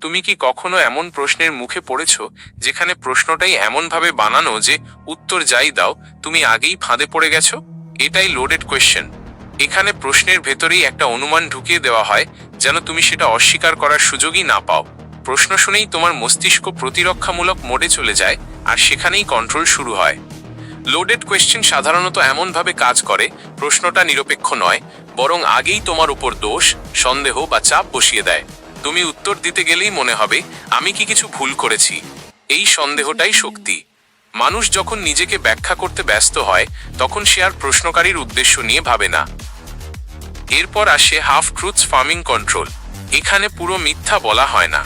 তুমি কি কখনো এমন প্রশ্নের মুখে পড়েছ যেখানে প্রশ্নটাই এমনভাবে বানানো যে উত্তর যাই দাও, তুমি আগেই ফাঁদে পড়ে গেছো? এটাই লোডেড কোয়েশ্চেন এখানে প্রশ্নের ভেতরেই একটা অনুমান ঢুকিয়ে দেওয়া হয় যেন তুমি সেটা অস্বীকার করার সুযোগই না পাও। প্রশ্ন শুনেই তোমার মস্তিষ্ক প্রতিরক্ষামূলক মোডে চলে যায় আর সেখানেই কন্ট্রোল শুরু হয়। লোডেড কোয়েশ্চেন সাধারণত এমনভাবে কাজ করে, প্রশ্নটা নিরপেক্ষ নয়, বরং আগেই তোমার উপর দোষ, সন্দেহ বা চাপ বসিয়ে দেয়। তুমি উত্তর দিতে গেলেই মনে হবে, আমি কি কিছু ভুল করেছি। এই সন্দেহটাই শক্তি। মানুষ যখন নিজেকে ব্যাখ্যা করতে ব্যস্ত হয়, তখন সে আর প্রশ্নকারীর উদ্দেশ্য নিয়ে ভাবে না। এরপর আসে হাফ ট্রুথস ফার্মিং কন্ট্রোল এখানে পুরো মিথ্যা বলা হয় না।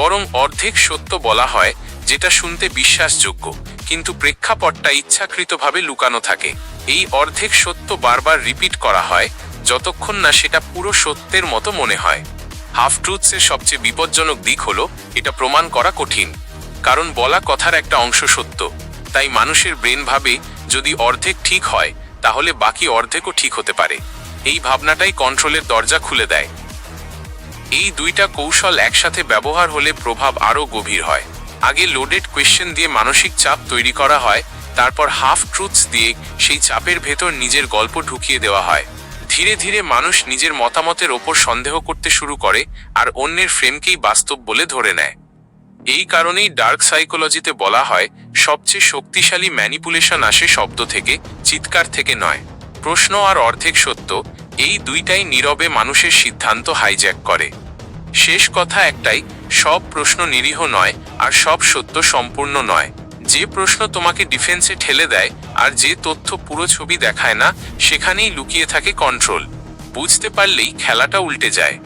বরং অর্ধেক সত্য বলা হয়, যেটা শুনতে বিশ্বাসযোগ্য, কিন্তু প্রেক্ষাপটটা ইচ্ছাকৃতভাবে লুকানো থাকে। এই অর্ধেক সত্য বারবার রিপিট করা হয়, যতক্ষণ না সেটা পুরো সত্যের মতো মনে হয়। হাফ ট্রুথসের সবচেয়ে বিপজ্জনক দিক হলো, এটা প্রমাণ করা কঠিন। কারণ বলা কথার একটা অংশ সত্য। তাই মানুষের ব্রেন ভাবে, যদি অর্ধেক ঠিক হয়, তাহলে বাকি অর্ধেকও ঠিক হতে পারে। এই ভাবনাটাই কন্ট্রোলের দরজা খুলে দেয়। এই দুইটা কৌশল একসাথে ব্যবহার হলে প্রভাব আরও গভীর হয়। আগে লোডেড কোয়েশ্চেন দিয়ে মানসিক চাপ তৈরি করা হয়, তারপর হাফ ট্রুথস দিয়ে সেই চাপের ভেতর নিজের গল্প ঢুকিয়ে দেওয়া হয়। ধীরে ধীরে মানুষ নিজের মতামতের ওপর সন্দেহ করতে শুরু করে আর অন্যের ফ্রেমকেই বাস্তব বলে ধরে নেয়। এই কারণেই ডার্ক সাইকোলজিতে বলা হয়, সবচেয়ে শক্তিশালী ম্যানিপুলেশন আসে শব্দ থেকে, চিৎকার থেকে নয়। প্রশ্ন আর অর্ধেক সত্য, এই দুইটাই নীরবে মানুষের সিদ্ধান্ত হাইজ্যাক করে। শেষ কথা একটাই, সব প্রশ্ন নিরীহ নয় আর সব সত্য সম্পূর্ণ নয়। যে প্রশ্ন তোমাকে ডিফেন্সে ঠেলে দেয় আর যে তথ্য পুরো ছবি দেখায় না, সেখানেই লুকিয়ে থাকে কন্ট্রোল বুঝতে পারলেই খেলাটা উল্টে যায়।